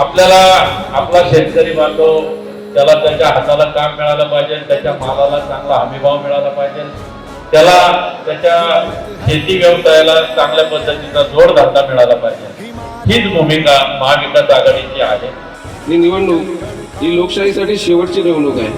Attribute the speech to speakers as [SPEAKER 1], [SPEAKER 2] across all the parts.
[SPEAKER 1] आपल्याला आपला शेतकरी बांधव त्याला त्याच्या हाताला काम मिळालं पाहिजे त्याच्या मालाला चांगला हमीभाव मिळाला पाहिजे. त्याला त्याच्या शेती व्यवसायाला चांगल्या पद्धतीचा जोडधंदा मिळाला पाहिजे. हीच भूमिका महाविकास आघाडीची आहे.
[SPEAKER 2] ही निवडणूक ही लोकशाहीसाठी शेवटची निवडणूक आहे.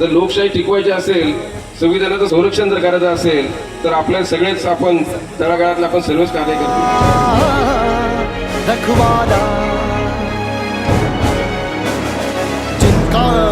[SPEAKER 2] जर लोकशाही टिकवायची असेल संविधानाचं संरक्षण जर करायचं असेल तर आपल्या सगळेच आपण तळागाळातले आपण सर्वच कार्य करतो.